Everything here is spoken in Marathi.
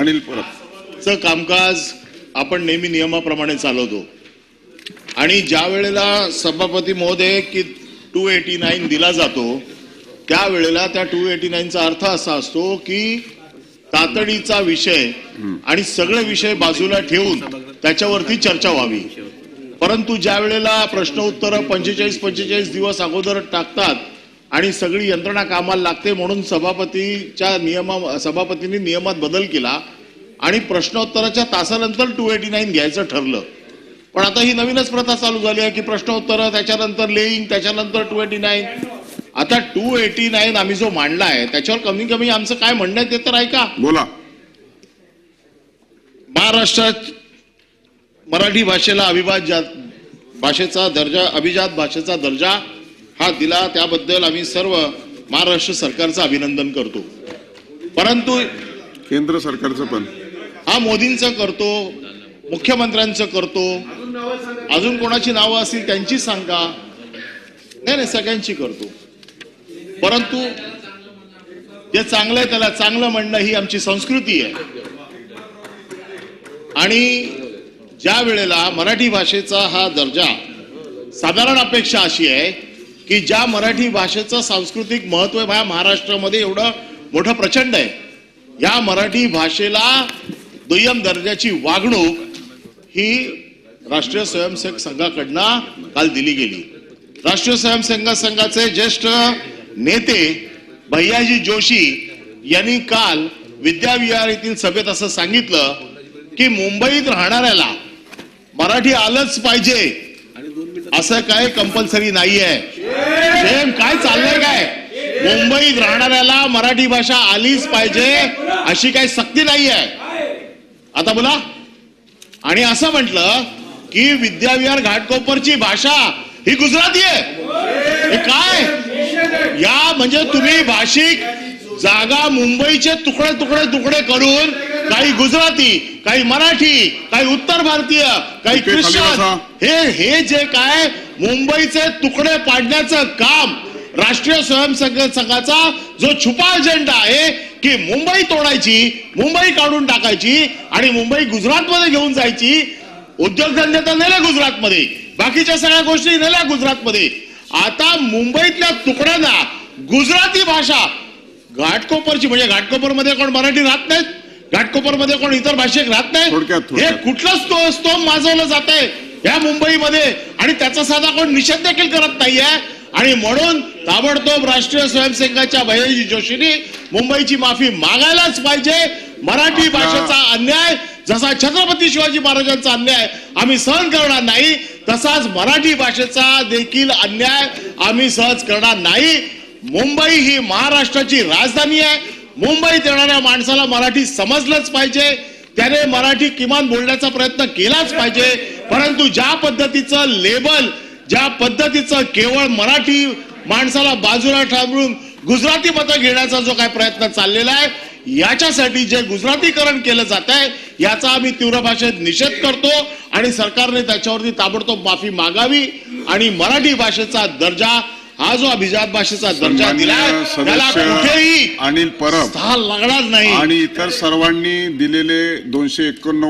अनिल परब. चं कामकाज आपण नेहमी नियमाप्रमाणे चालवतो. आणि ज्या वेळेला सभापती महोदय की टू एटी नाईन दिला जातो त्यावेळेला त्या टू एटी नाईनचा अर्थ असा असतो की तातडीचा विषय आणि सगळे विषय बाजूला ठेवून त्याच्यावरती चर्चा व्हावी. परंतु ज्या वेळेला प्रश्न उत्तर पंचेचाळीस पंचेचाळीस दिवस अगोदर टाकतात आणि सगळी यंत्रणा कामाला लागते म्हणून सभापतीच्या नियमा सभापतींनी नियमात बदल केला आणि प्रश्नोत्तराच्या तासानंतर टू एटी नाईन घ्यायचं ठरलं. पण आता ही नवीनच प्रथा चालू झाली आहे की प्रश्नोत्तर त्याच्यानंतर लेईंग त्याच्यानंतर टू एटी नाईन आता टू एटी नाईन आम्ही जो मांडला आहे त्याच्यावर कमी कमी आमचं काय म्हणणं आहे ते तर ऐका. बोला. महाराष्ट्रात मराठी भाषेला अभिभाज्य भाषेचा दर्जा अभिजात भाषेचा दर्जा हा दिला. त्याबद्दल आम्ही सर्व महाराष्ट्र सरकारचं अभिनंदन करतो. परंतु केंद्र सरकारचं पण. हा मोदींचं करतो मुख्यमंत्र्यांचं करतो. अजून कोणाची नावं असतील त्यांची सांगा. नाही नाही सगळ्यांची करतो. परंतु जे चांगलं आहे त्याला चांगलं म्हणणं ही आमची संस्कृती आहे. आणि ज्या वेळेला मराठी भाषेचा हा दर्जा साधारण अपेक्षा अशी आहे की ज्या मराठी भाषेचं सांस्कृतिक महत्त्व आहे महाराष्ट्रामध्ये एवढं मोठं प्रचंड आहे. या मराठी भाषेला दुय्यम दर्जाची वागणूक ही राष्ट्रीय स्वयंसेवक संघाकडनं काल दिली गेली. राष्ट्रीय स्वयंसेवक संघाचे ज्येष्ठ नेते भैयाजी जोशी यांनी काल विद्याविहार येथील सभेत असं सांगितलं की मुंबईत राहणाऱ्याला मराठी आलंच पाहिजे. असं काय कंपल्सरी नाहीये. सेम काय चाललंय काय? मुंबईत राहणाऱ्याला मराठी भाषा आलीच पाहिजे अशी काही सक्ती नाहीये. आता बोला. आणि असं म्हटलं की विद्याविहार घाटकोपरची भाषा ही गुजराती आहे. काय? या म्हणजे तुम्ही भाषिक जागा मुंबईचे तुकडे तुकडे तुकडे करून काही गुजराती काही मराठी काही उत्तर भारतीय काही ख्रिश्चन. हे हे जे काय मुंबईचे तुकडे पाडण्याचं काम राष्ट्रीय स्वयंसेवक संघाचा जो छुपा अजेंडा आहे की मुंबई तोडायची मुंबई काढून टाकायची आणि मुंबई गुजरातमध्ये घेऊन जायची उद्योगधंदे तर नेले गुजरातमध्ये बाकीच्या सगळ्या गोष्टी नेल्या गुजरातमध्ये आता मुंबईतल्या तुकड्यांना गुजराती भाषा घाटकोपरची म्हणजे घाटकोपरमध्ये कोण मराठी राहत नाहीत घाटकोपरमध्ये कोण इतर भाषिक राहत नाही हे. कुठलं स्तो स्तोम माजवलं जात आहे या मुंबईमध्ये आणि त्याचा साधा कोण निषेध देखील करत नाहीये आणि म्हणून ताबडतोब राष्ट्रीय स्वयंसेवकाच्या भैयाजी जोशींनी मुंबईची माफी मागायलाच पाहिजे. मराठी भाषेचा अन्याय जसा छत्रपती शिवाजी महाराजांचा अन्याय आम्ही सहन करणार नाही तसाच मराठी भाषेचा देखील अन्याय आम्ही सहज करणार नाही. मुंबई ही महाराष्ट्राची राजधानी आहे. मुंबईत येणाऱ्या माणसाला मराठी समजलंच पाहिजे. त्याने मराठी किमान बोलण्याचा प्रयत्न केलाच पाहिजे. परंतु ज्या पद्धतीचं लेबल ज्या पद्धतीचं केवळ मराठी माणसाला बाजूला थांबून गुजराती मतं घेण्याचा जो काय प्रयत्न चाललेला आहे याच्यासाठी जे गुजरातीकरण केलं जात आहे याचा आम्ही तीव्र भाषेत निषेध करतो आणि सरकारने त्याच्यावरती ताबडतोब माफी मागावी आणि मराठी भाषेचा दर्जा हा जो अभिजात भाषेचा दर्जा दिलाय सन्माननीय त्याला कुठेही अनिल परब स्थान लागणार नाही. आणि इतर सर्वांनी दिलेले दोनशे एकोणनव्वद